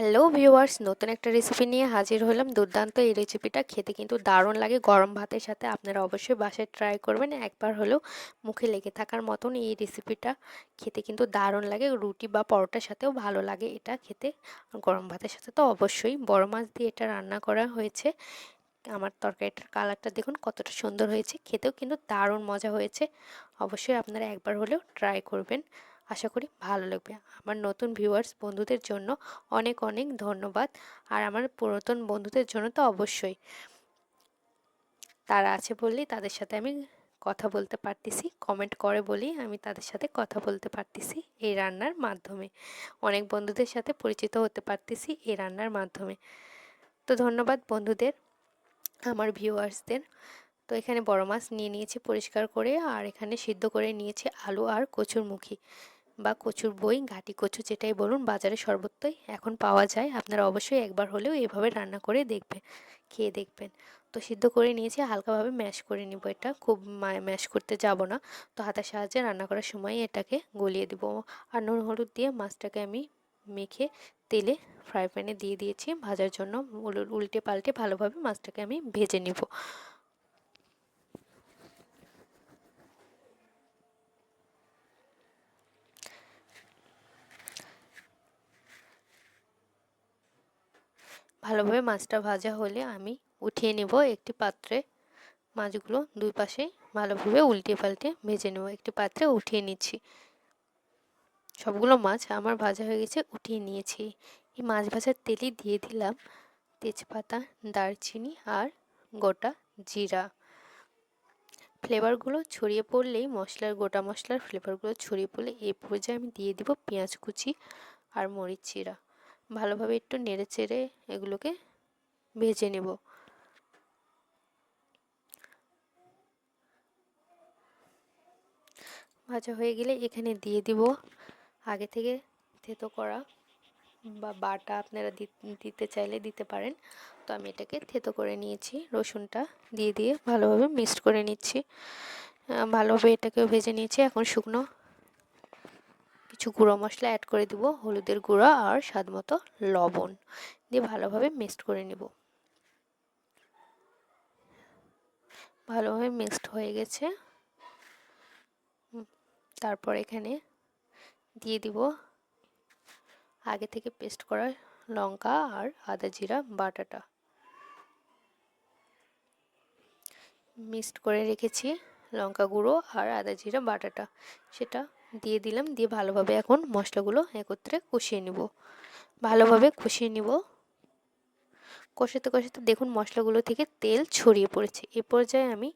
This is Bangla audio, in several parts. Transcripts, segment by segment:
হ্যালো ভিউয়ার্স নতুন একটা রেসিপি নিয়ে হাজির হলাম। দুর্দান্ত এই রেসিপিটা খেতে কিন্তু দারুণ লাগে। গরম ভাতের সাথে আপনারা অবশ্যই বাসায় ট্রাই করবেন। একবার হলেও মুখে লেগে থাকার মতন এই রেসিপিটা খেতে কিন্তু দারুণ লাগে। রুটি বা পরোটার সাথেও ভালো লাগে এটা খেতে। গরম ভাতের সাথে তো অবশ্যই। বড় মাছ দিয়ে এটা রান্না করা হয়েছে। আমার তরকারিটার কালারটা দেখুন কতটা সুন্দর হয়েছে। খেতেও কিন্তু দারুণ মজা হয়েছে। অবশ্যই আপনারা একবার হলেও ট্রাই করবেন। আশা করি ভালো লাগবে। আমার নতুন ভিউয়ার্স বন্ধুদের জন্য অনেক অনেক ধন্যবাদ। আর আমার পুরাতন বন্ধুদের জন্য তো অবশ্যই। তারা আছে বললেই তাদের সাথে আমি কথা বলতে পারতেছি। কমেন্ট করে বলি আমি তাদের সাথে কথা বলতে পারতেছি এই রান্নার মাধ্যমে। অনেক বন্ধুদের সাথে পরিচিত হতে পারতেছি এই রান্নার মাধ্যমে। তো ধন্যবাদ বন্ধুদের, আমার ভিউয়ার্সদের তো এখানে বড় মাছ নিয়ে নিয়েছি পরিষ্কার করে, আর এখানে সিদ্ধ করে নিয়েছি আলু আর কচুর মুখী। বা কচুর বই, ঘাটি কচু যেটাই বলুন, বাজারে সর্বত্রই এখন পাওয়া যায়। আপনারা অবশ্যই একবার হলেও এভাবে রান্না করে দেখবেন, খেয়ে দেখবেন। তো সিদ্ধ করে নিয়েছি, হালকাভাবে ম্যাশ করে নিব এটা। খুব ম্যাশ করতে যাব না। তো হাতের সাহায্যে রান্না করার সময় এটাকে গলিয়ে দেবো। আর নুন, হলুদ দিয়ে মাছটাকে আমি মেখে তেলে ফ্রাই প্যানে দিয়ে দিয়েছি। ভাজার জন্য উল্টে পাল্টে ভালোভাবে মাছটাকে আমি ভেজে নিব। ভালোভাবে মাছটা ভাজা হলে আমি উঠিয়ে নেব একটি পাত্রে। মাছগুলো দুই পাশে ভালোভাবে উল্টে পাল্টে ভেজে নেব। একটি পাত্রে উঠিয়ে নিচ্ছি। সবগুলো মাছ আমার ভাজা হয়ে গেছে, উঠিয়ে নিয়েছি। এই মাছ ভাজার তেলে দিয়ে দিলাম তেজপাতা, দারচিনি আর গোটা জিরা। ফ্লেভারগুলো ছড়িয়ে পড়লেই মশলার, গোটা মশলার ফ্লেভারগুলো ছড়িয়ে পড়লে এই পর্যায়ে আমি দিয়ে দিব পেঁয়াজ কুচি আর মরিচ চিরা। ভালোভাবে একটু নেড়ে চেড়ে এগুলোকে ভেজে নেব। ভাজা হয়ে গেলে এখানে দিয়ে দিব আগে থেকে থেতো করা বা বাটা আপনারা দিতে চাইলে দিতে পারেন। তো আমি এটাকে থেতো করে নিয়েছি, রসুনটা দিয়ে দিয়ে ভালোভাবে মিক্সড করে নিচ্ছি। ভালোভাবে এটাকে ভেজে নিয়েছি। এখন শুকনো কিছু গুঁড়ো মশলা অ্যাড করে দিব, হলুদের গুঁড়া আর স্বাদ মতো লবণ দিয়ে ভালোভাবে মিক্সড করে নিব। ভালোভাবে মিক্সড হয়ে গেছে। তারপর এখানে দিয়ে দিব আগে থেকে পেস্ট করা লঙ্কা আর আদা জিরা বাটাটা। মিক্সড করে রেখেছি লঙ্কা গুঁড়ো আর আদা জিরা বাটাটা, সেটা দিয়ে দিলাম, দিয়ে ভালোভাবে এখন মশলাগুলো একত্রে কষিয়ে নিব। ভালোভাবে কষিয়ে নিব। কষাতে কষাতে দেখুন মশলাগুলো থেকে তেল ছড়িয়ে পড়েছে। এ পর্যায়ে আমি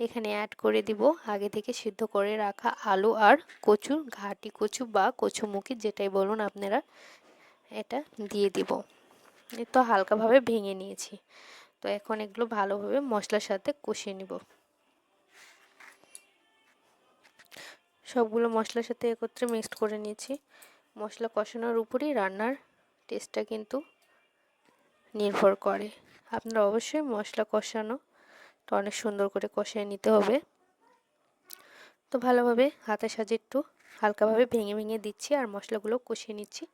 এখানে অ্যাড করে দিব আগে থেকে সিদ্ধ করে রাখা আলু আর কচু ঘাটি, কচু বা কচুমুখি যেটাই বলুন আপনারা এটা দিয়ে দিব। এ তো হালকাভাবে ভেঙে নিয়েছি। তো এখন এগুলো ভালোভাবে মশলার সাথে কষিয়ে নিব। সবগুলো মশলার সাথে একত্রে মিক্সড করে নিয়েছি। মশলা কষানোর উপরই রান্নার টেস্টটা কিন্তু নির্ভর করে। আপনারা অবশ্যই মশলা কষানো তো অনেক সুন্দর করে কষিয়ে নিতে হবে। তো ভালোভাবে হাতের সাজে একটু হালকাভাবে ভেঙে ভেঙে দিচ্ছি আর মশলাগুলো কষিয়ে নিচ্ছি।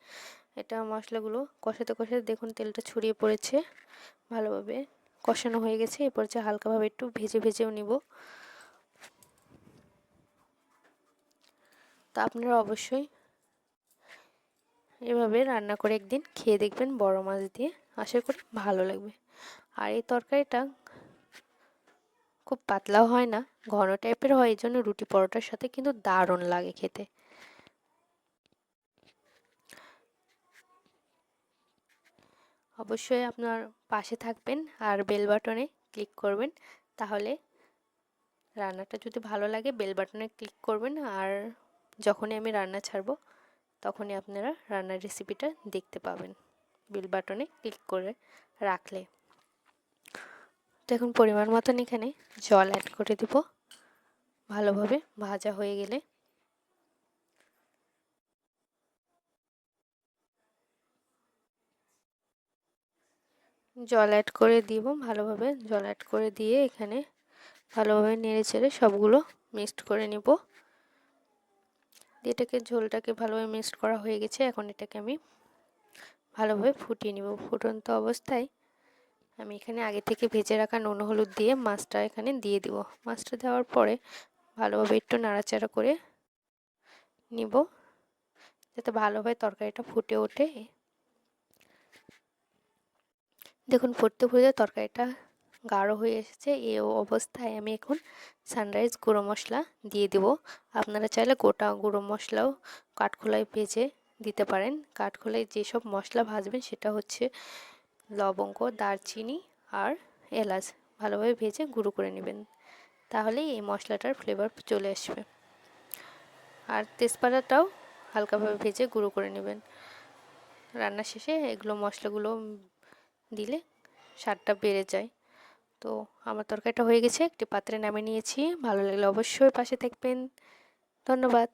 এটা মশলাগুলো কষাতে কষাতে দেখুন তেলটা ছড়িয়ে পড়েছে। ভালোভাবে কষানো হয়ে গেছে। এরপর যে হালকাভাবে একটু ভেজে ভেজেও নিব। তো আপনারা অবশ্যই এভাবে রান্না করে একদিন খেয়ে দেখবেন বড় মাছ দিয়ে। আশা করি ভালো লাগবে। আর এই তরকারিটা খুব পাতলাও হয় না, ঘন টাইপের হয় এই জন্য রুটি পরোটার সাথে কিন্তু দারুণ লাগে খেতে। অবশ্যই আপনার পাশে থাকবেন আর বেল বাটনে ক্লিক করবেন, তাহলে রান্নাটা যদি ভালো লাগে বেল বাটনে ক্লিক করবেন আর যখনই আমি রান্না ছাড়ব, তখনই আপনারা রান্নার রেসিপিটা দেখতে পাবেন। বিল বাটনে ক্লিক করে রাখলে। তো এখন পরিমাণ মতন এখানে জল অ্যাড করে দিব। ভালোভাবে ভাজা হয়ে গেলে। জল অ্যাড করে দিব, ভালোভাবে জল অ্যাড করে দিয়ে এখানে ভালোভাবে নেড়ে চেড়ে সবগুলো মিক্সড করে নিব। এটাকে ঝোলটাকে ভালোভাবে মিক্সড করা হয়ে গেছে। এখন এটাকে আমি ভালোভাবে ফুটিয়ে নিব। ফুটন্ত অবস্থায় আমি এখানে আগে থেকে ভেজে রাখা নুন, হলুদ দিয়ে মাছটা এখানে দিয়ে দিব। মাছটা দেওয়ার পরে ভালোভাবে একটু নাড়াচাড়া করে নিব, যাতে ভালোভাবে তরকারিটা ফুটে ওঠে। দেখুন, ফুটতে ফুটতে তরকারিটা গাঢ় হয়ে এসেছে। এই অবস্থায় আমি এখন সানরাইজ গুঁড়ো মশলা দিয়ে দিব। আপনারা চাইলে গোটা গুঁড়ো মশলাও কাঠখোলায় ভেজে দিতে পারেন। কাঠখোলায় যেসব মশলা ভাজবেন সেটা হচ্ছে লবঙ্গ, দারচিনি আর এলাচ। ভালোভাবে ভেজে গুঁড়ো করে নেবেন। তাহলেই এই মশলাটার ফ্লেভার চলে আসবে। আর তেজপাতাটাও হালকাভাবে ভেজে গুঁড়ো করে নেবেন। রান্না শেষে এগুলো মশলাগুলো দিলে স্বাদটা বেড়ে যায়। তো আমার তরকারিটা হয়ে গেছে, একটি পাত্রে নামিয়ে নিয়েছি। ভালো লাগলে অবশ্যই পাশে থাকবেন। ধন্যবাদ।